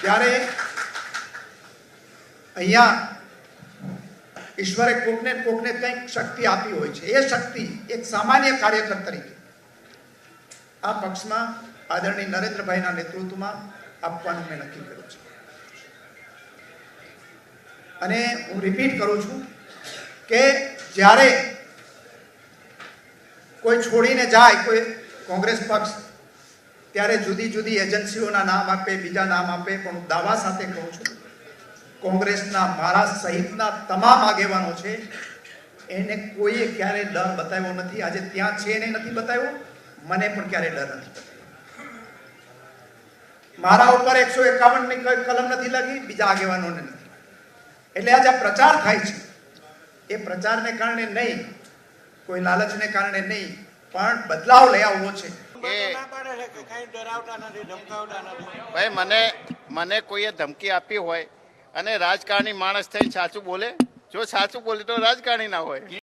ત્યારે અહીંયા ઈશ્વરે કોકને કોકને કંઈક શક્તિ આપી હોય છે. એ શક્તિ એક સામાન્ય કાર્યકર તરીકે આ પક્ષમાં આદરણીય નરેન્દ્રભાઈના નેતૃત્વમાં આપવાનું મેં નક્કી કર્યું છે. અને હું રિપીટ કરું છું કે જ્યારે કોઈ છોડીને જાય, કોઈ કોંગ્રેસ પક્ષ ત્યારે જુદી જુદી એજન્સીઓના નામ આપે, બીજા નામ આપે, પણ હું દાવા સાથે કહું છું, કોંગ્રેસના મારા સહિતના તમામ આગેવાનો છે, એને કોઈએ ક્યારે ડર બતાવ્યો નથી. આજે ત્યાં છે એને નથી બતાવ્યો, મને પણ ક્યારે ડર નથી મારા ઉપર એકસો એકાવનની કલમ નથી લાગી, બીજા આગેવાનોને નથી. એટલે આજે આ પ્રચાર થાય છે. એ પ્રચારને કારણે નહીં, કોઈ લાલચને કારણે નહીં, પણ બદલાવ લઈ આવવો છે. ભાઈ મને મને કોઈએ ધમકી આપી હોય અને રાજકારણી માણસ થઈ સાચું બોલે? જો સાચું બોલે તો રાજકારણી ના હોય.